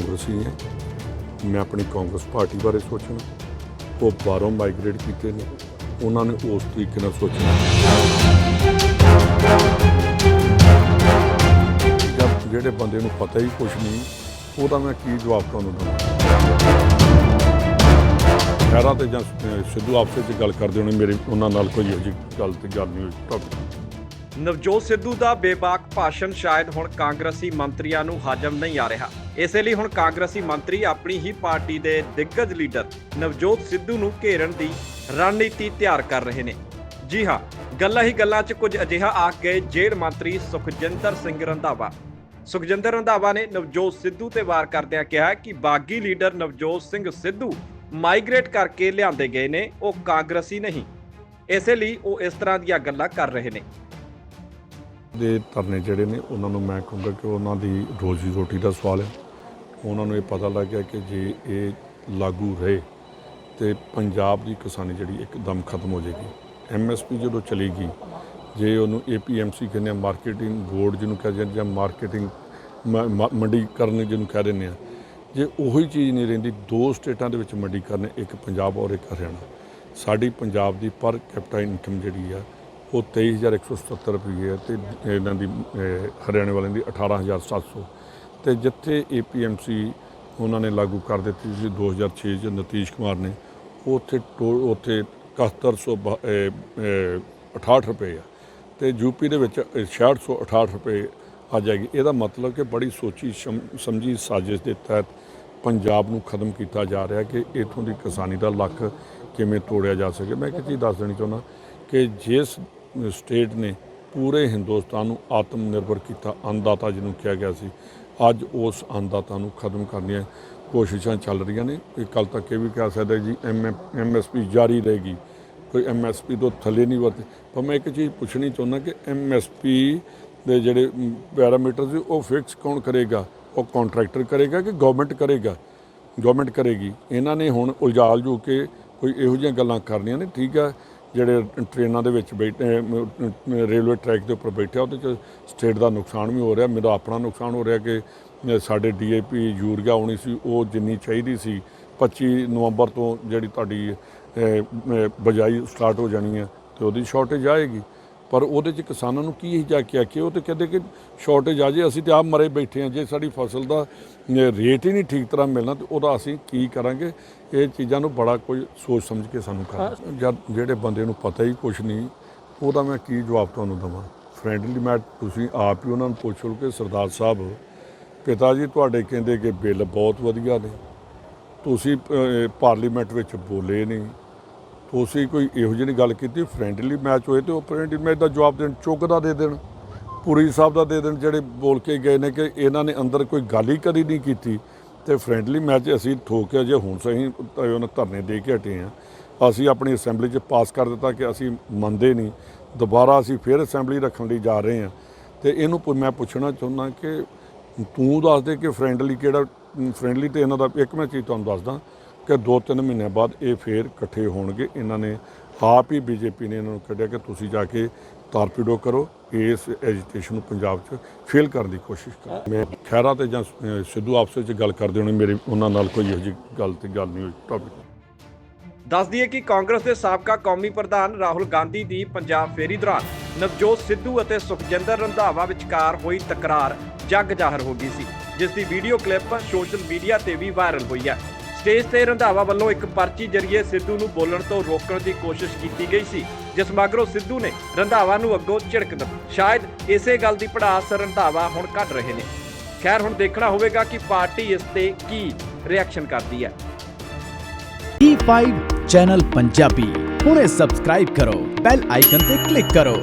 ਨੇ ਮੈਂ ਆਪਣੀ ਕਾਂਗਰਸ ਪਾਰਟੀ ਬਾਰੇ ਸੋਚਣਾ। ਉਹ ਬਾਹਰੋਂ ਮਾਈਗ੍ਰੇਟ ਕੀਤੇ ਨੇ। ਉਹਨਾਂ ਨੇ ਉਸ ਤਰੀਕੇ ਨਾਲ ਸੋਚਣਾ। ਜਦ ਜਿਹੜੇ ਬੰਦੇ ਨੂੰ ਪਤਾ ਹੀ ਕੁਝ ਨਹੀਂ, ਉਹਦਾ ਮੈਂ ਕੀ ਜਵਾਬ ਤੁਹਾਨੂੰ ਦਵਾਂ? ਖੈਰਾਂ ਤੇ ਜਾਂ ਸਿੱਧੂ ਆਪਸੇ ਚ ਗੱਲ ਕਰਦੇ ਹੋਣੇ, ਮੇਰੇ, ਉਹਨਾਂ ਨਾਲ ਕੋਈ ਇਹੋ ਜਿਹੀ ਗੱਲ ਤੇ ਗੱਲ ਨਹੀਂ ਹੋਈ। ਨਵਜੋਤ ਸਿੱਧੂ ਦਾ ਬੇਬਾਕ ਭਾਸ਼ਣ ਸ਼ਾਇਦ ਹੁਣ ਕਾਂਗਰਸੀ ਮੰਤਰੀਆਂ ਨੂੰ ਹਾਜ਼ਮ ਨਹੀਂ ਆ ਰਿਹਾ। ਇਸੇ ਲਈ ਹੁਣ ਕਾਂਗਰਸੀ ਮੰਤਰੀ ਆਪਣੀ ਹੀ ਪਾਰਟੀ ਦੇ ਦਿੱਗਜ ਲੀਡਰ ਨਵਜੋਤ ਸਿੱਧੂ ਨੂੰ ਘੇਰਨ ਦੀ ਰਣਨੀਤੀ ਤਿਆਰ ਕਰ ਰਹੇ ਨੇ। ਜੀ ਹਾਂ, ਗੱਲਾਂ ਹੀ ਗੱਲਾਂ 'ਚ ਕੁਝ ਅਜਿਹਾ ਆਖ ਗਏ ਜੇਲ੍ਹ ਮੰਤਰੀ ਸੁਖਜਿੰਦਰ ਸਿੰਘ ਰੰਧਾਵਾ। ਸੁਖਜਿੰਦਰ ਰੰਧਾਵਾ ਨੇ ਨਵਜੋਤ ਸਿੱਧੂ ਤੇ ਵਾਰ ਕਰਦਿਆਂ ਕਿਹਾ ਕਿ ਬਾਗੀ ਲੀਡਰ ਨਵਜੋਤ ਸਿੰਘ ਸਿੱਧੂ ਮਾਈਗ੍ਰੇਟ ਕਰਕੇ ਲਿਆਂਦੇ ਗਏ ਨੇ, ਉਹ ਕਾਂਗਰਸੀ ਨਹੀਂ। ਇਸੇ ਲਈ ਉਹ ਇਸ ਤਰ੍ਹਾਂ ਦੀਆਂ ਗੱਲਾਂ ਕਰ ਰਹੇ ਨੇ। ਦੇ ਧਰਨੇ ਜਿਹੜੇ ਨੇ, ਉਹਨਾਂ ਨੂੰ ਮੈਂ ਕਹੂੰਗਾ ਕਿ ਉਹਨਾਂ ਦੀ ਰੋਜ਼ੀ ਰੋਟੀ ਦਾ ਸਵਾਲ ਹੈ। ਉਹਨਾਂ ਨੂੰ ਇਹ ਪਤਾ ਲੱਗ ਗਿਆ ਕਿ ਜੇ ਇਹ ਲਾਗੂ ਰਹੇ ਤੇ ਪੰਜਾਬ ਦੀ ਕਿਸਾਨੀ ਜਿਹੜੀ ਇੱਕਦਮ ਖਤਮ ਹੋ ਜਾਏਗੀ। ਐਮਐਸਪੀ ਜਦੋਂ ਚਲੇਗੀ ਜੇ ਉਹਨੂੰ ਏਪੀਐਮਸੀ ਕਹਿੰਦੇ ਆ ਮਾਰਕੀਟਿੰਗ ਬੋਰਡ ਜਿਹਨੂੰ ਕਹਿੰਦੇ ਆ ਜਾਂ ਮਾਰਕੀਟਿੰਗ ਮੰਡੀਕਰਨ ਜਿਹਨੂੰ ਕਹਿ ਦਿੰਦੇ ਆ ਜੇ ਉਹੀ ਚੀਜ਼ ਨਹੀਂ ਰਹਿੰਦੀ ਦੋ ਸਟੇਟਾਂ ਦੇ ਵਿੱਚ ਮੰਡੀਕਰਨ ਹੈ, ਇੱਕ ਪੰਜਾਬ ਔਰ ਇੱਕ ਹਰਿਆਣਾ। ਸਾਡੀ ਪੰਜਾਬ ਦੀ ਪਰ ਕੈਪੀਟਲ ਇਨਕਮ ਜਿਹੜੀ ਆ ਉਹ 23177 ਰੁਪਏ ਹੈ ਤੇ ਇਹਨਾਂ ਦੀ ਹਰਿਆਣੇ ਵਾਲਿਆਂ ਦੀ 18700 ਤੇ ਜਿੱਥੇ ਏਪੀਐਮਸੀ ਉਹਨਾਂ ਨੇ ਲਾਗੂ ਕਰ ਦਿੱਤੀ ਸੀ 2006 ਚ ਨਤੀਸ਼ ਕੁਮਾਰ ਨੇ, ਉੱਥੇ ਟੋ- ਉੱਥੇ 7168 ਰੁਪਏ ਆ। ਤੇ ਯੂਪੀ ਦੇ ਵਿੱਚ 6668 ਰੁਪਏ ਆ ਜਾਏਗੀ। ਇਹਦਾ ਮਤਲਬ ਕਿ ਬੜੀ ਸੋਚੀ ਸ਼ਮ- ਸਮਝੀ ਸਾਜ਼ਿਸ਼ ਦੇ ਤਹਿਤ ਪੰਜਾਬ ਨੂੰ ਖਤਮ ਕੀਤਾ ਜਾ ਰਿਹਾ ਕਿ ਇਥੋਂ ਦੀ ਕਿਸਾਨੀ ਦਾ ਲੱਕ ਕਿਵੇਂ ਤੋੜਿਆ ਜਾ ਸਕੇ। ਮੈਂ ਇੱਕ ਚੀਜ਼ ਦੱਸ ਦੇਣੀ ਚਾਹੁੰਦਾ ਕਿ ਜਿਸ ਸਟੇਟ ਨੇ ਪੂਰੇ ਹਿੰਦੁਸਤਾਨ ਨੂੰ ਆਤਮ ਨਿਰਭਰ ਕੀਤਾ ਅੰਨਦਾਤਾ ਜਿਹਨੂੰ ਕਿਹਾ ਗਿਆ ਸੀ ਅੱਜ ਉਸ ਅੰਨਦਾਤਾ ਨੂੰ ਖਤਮ ਕਰਨ ਦੀਆਂ ਕੋਸ਼ਿਸ਼ਾਂ ਚੱਲ ਰਹੀਆਂ ਨੇ। ਕੋਈ ਕੱਲ ਤੱਕ ਇਹ ਵੀ ਕਹਿ ਸਕਦਾ ਜੀ ਐਮਐਸਪੀ ਜਾਰੀ ਰਹੇਗੀ। ਕੋਈ ਐਮਐਸਪੀ ਤੋਂ ਥੱਲੇ ਨਹੀਂ ਵਰਤੇ ਪਰ ਮੈਂ ਇੱਕ ਚੀਜ਼ ਪੁੱਛਣੀ ਚਾਹੁੰਦਾ ਕਿ ਐਮਐਸਪੀ ਦੇ ਜਿਹੜੇ ਪੈਰਾਮੀਟਰ ਸੀ ਉਹ ਫਿਕਸ ਕੌਣ ਕਰੇਗਾ? ਉਹ ਕੰਟਰੈਕਟਰ ਕਰੇਗਾ ਕਿ ਗਵਰਨਮੈਂਟ ਕਰੇਗਾ? ਗਵਰਨਮੈਂਟ ਕਰੇਗੀ। ਇਹਨਾਂ ਨੇ ਹੁਣ ਉਲਝਾਲ ਜੋ ਕੇ ਕੋਈ ਇਹੋ ਜਿਹੀਆਂ ਗੱਲਾਂ ਕਰਨੀਆਂ ਨੇ। ਠੀਕ ਆ ਜਿਹੜੇ ਟ੍ਰੇਨਾਂ ਦੇ ਵਿੱਚ ਬੈਠੇ ਰੇਲਵੇ ਟਰੈਕ ਦੇ ਉੱਪਰ ਬੈਠਿਆ ਉਹਦੇ ਚ ਸਟੇਟ ਦਾ ਨੁਕਸਾਨ ਵੀ ਹੋ ਰਿਹਾ ਮੇਰਾ ਆਪਣਾ ਨੁਕਸਾਨ ਹੋ ਰਿਹਾ ਕਿ ਅ, ਸਾਡੇ ਡੀਏਪੀ ਯੂਰੀਆ ਆਉਣੀ ਸੀ ਉਹ ਜਿੰਨੀ ਚਾਹੀਦੀ ਸੀ 25 ਨਵੰਬਰ ਤੋਂ ਜਿਹੜੀ ਤੁਹਾਡੀ ਅ, ਬਜਾਈ ਸਟਾਰਟ ਹੋ ਜਾਣੀ ਹੈ ਤੇ ਉਹਦੀ ਸ਼ਾਰਟੇਜ ਆਏਗੀ। ਪਰ ਉਹਦੇ ਚ ਕਿਸਾਨਾਂ ਨੂੰ ਕੀ ਜਾ ਕੇ ਆਖੇ ਉਹ ਤੇ ਕਹਿੰਦੇ ਕਿ ਸ਼ਾਰਟੇਜ ਆ ਜੇ ਅਸੀਂ ਤੇ ਆਪ ਮਰੇ ਬੈਠੇ ਆ ਜੇ ਸਾਡੀ ਫਸਲ ਦਾ ਰੇਟ ਹੀ ਨਹੀਂ ਠੀਕ ਤਰ੍ਹਾਂ ਮਿਲਣਾ ਤੇ ਉਹਦਾ ਅਸੀਂ ਕੀ ਕਰਾਂਗੇ? ਇਹ ਚੀਜ਼ਾਂ ਨੂੰ ਬੜਾ ਕੋਈ ਸੋਚ ਸਮਝ ਕੇ ਸਾਨੂੰ ਕਰਨਾ ਜਦ ਜਿਹੜੇ ਬੰਦੇ ਨੂੰ ਪਤਾ ਹੀ ਕੁਝ ਨਹੀਂ ਉਹਦਾ ਮੈਂ ਕੀ ਜਵਾਬ ਤੁਹਾਨੂੰ ਦਵਾਂ? ਫਰੈਂਡਲੀ ਮੈਂ ਤੁਸੀਂ ਆਪ ਹੀ ਉਹਨਾਂ ਨੂੰ ਪੁੱਛ ਲਓ ਕਿ ਸਰਦਾਰ ਸਾਹਿਬ ਪਿਤਾ ਜੀ ਤੁਹਾਡੇ ਕਹਿੰਦੇ ਕਿ ਬਿੱਲ ਬਹੁਤ ਵਧੀਆ ਨੇ। ਤੁਸੀਂ ਪਾਰਲੀਮੈਂਟ ਵਿੱਚ ਬੋਲੇ ਨਹੀਂ। ਤੁਸੀਂ ਕੋਈ ਇਹੋ ਜਿਹੀ ਗੱਲ ਕੀਤੀ ਫਰੈਂਡਲੀ ਮੈਚ ਹੋਏ ਤੇ ਉਹ ਫਰੈਂਡਲੀ ਮੈਚ ਦਾ ਜਵਾਬ ਦੇਣ ਚੁੱਕ ਦਾ ਦੇ ਦੇਣ। ਪੁਰੀ ਸਾਹਿਬ ਦਾ ਦੇ ਦੇਣ, ਜਿਹੜੇ ਬੋਲ ਕੇ ਗਏ ਨੇ ਕਿ ਇਹਨਾਂ ਨੇ ਅੰਦਰ ਕੋਈ ਗੱਲ ਹੀ ਕਦੀ ਨਹੀਂ ਕੀਤੀ। ਤੇ ਫਰੈਂਡਲੀ ਮੈਚ ਅਸੀਂ ਠੋਕ ਕੇ ਜੇ ਹੁਣ ਸਹੀ ਉਹਨਾਂ ਧਰਨੇ ਦੇ ਕੇ ਹਟੇ ਆ ਅਸੀਂ ਆਪਣੀ ਅਸੈਂਬਲੀ 'ਚ ਪਾਸ ਕਰ ਦਿੱਤਾ ਕਿ ਅਸੀਂ ਮੰਨਦੇ ਨਹੀਂ। ਦੁਬਾਰਾ ਅਸੀਂ ਫਿਰ ਅਸੈਂਬਲੀ ਰੱਖਣ ਲਈ ਜਾ ਰਹੇ ਹਾਂ। ਤੇ ਇਹਨੂੰ ਪੁ- ਮੈਂ ਪੁੱਛਣਾ ਚਾਹੁੰਦਾ ਕਿ ਤੂੰ ਦੱਸ ਦੇ ਕਿ ਫਰੈਂਡਲੀ ਕਿਹੜਾ ਫਰੈਂਡਲੀ ਤੇ ਇਹਨਾਂ ਦਾ, ਇੱਕ ਮੈਂ ਚੀਜ਼ ਤੁਹਾਨੂੰ ਦੱਸਦਾ। ਕਿ ਦੋ ਤਿੰਨ ਮਹੀਨਿਆਂ ਬਾਅਦ ਇਹ ਫੇਰ ਇਕੱਠੇ ਹੋਣਗੇ। ਇਹਨਾਂ ਨੇ ਆਪ ਹੀ ਬੀਜੇਪੀ ਨੇ ਇਹਨਾਂ ਨੂੰ ਕੱਢਿਆ ਕਿ ਤੁਸੀਂ ਜਾ ਕੇ ਤਾਰਪੀਡੋ ਕਰੋ। ਇਸ ਐਜੀਟੇਸ਼ਨ ਨੂੰ ਪੰਜਾਬ 'ਚ ਫੇਲ ਕਰਨ ਦੀ ਕੋਸ਼ਿਸ਼ ਕਰੋ। ਮੈਂ ਖੈਰਾ ਤੇ ਜਾਂ ਸਿੱਧੂ ਆਪਸੇ 'ਚ ਗੱਲ ਕਰਦੇ ਹੋਣੇ, ਮੇਰੇ, ਉਹਨਾਂ ਨਾਲ ਕੋਈ ਇਹੋ ਜਿਹੀ ਗੱਲ ਤੇ ਗੱਲ ਨਹੀਂ ਹੋਈ ਟੌਪਿਕ ਦੱਸ ਦਈਏ ਕਿ ਕਾਂਗਰਸ ਦੇ ਸਾਬਕਾ ਕੌਮੀ ਪ੍ਰਧਾਨ ਰਾਹੁਲ ਗਾਂਧੀ ਦੀ ਪੰਜਾਬ ਫੇਰੀ ਦੌਰਾਨ ਨਵਜੋਤ ਸਿੱਧੂ ਅਤੇ ਸੁਖਜਿੰਦਰ ਰੰਧਾਵਾ ਵਿਚਕਾਰ ਹੋਈ ਤਕਰਾਰ ਜੱਗ ਜ਼ਾਹਰ ਹੋ ਗਈ ਸੀ, ਜਿਸ ਦੀ ਵੀਡੀਓ ਕਲਿੱਪ ਸੋਸ਼ਲ ਮੀਡੀਆ ਤੇ ਵੀ ਵਾਇਰਲ ਹੋਈ ਹੈ। ਸਟੇਜ ਤੇ ਰੰਧਾਵਾ ਵੱਲੋਂ ਇੱਕ ਪਰਚੀ ਜਰੀਏ ਸਿੱਧੂ ਨੂੰ ਬੋਲਣ ਤੋਂ ਰੋਕਣ ਦੀ ਕੋਸ਼ਿਸ਼ ਕੀਤੀ ਗਈ ਸੀ, ਜਿਸ ਮਗਰੋਂ ਸਿੱਧੂ ਨੇ ਰੰਧਾਵਾ ਨੂੰ ਅੱਗੋਂ ਝਿੜਕ ਦਿੱਤੀ। ਸ਼ਾਇਦ ਇਸੇ ਗੱਲ ਦੀ ਪੜਾਸ ਰੰਧਾਵਾ ਹੁਣ ਕੱਢ ਰਹੇ ਨੇ। ਖੈਰ, ਹੁਣ ਦੇਖਣਾ ਹੋਵੇਗਾ ਕਿ ਪਾਰਟੀ ਇਸ ਤੇ ਕੀ ਰਿਐਕਸ਼ਨ ਕਰਦੀ ਹੈ। E5 channel Punjabi. ਹੁਣੇ ਸਬਸਕ੍ਰਾਈਬ ਕਰੋ ਬੈਲ ਆਈਕਨ ਤੇ ਕਲਿੱਕ ਕਰੋ।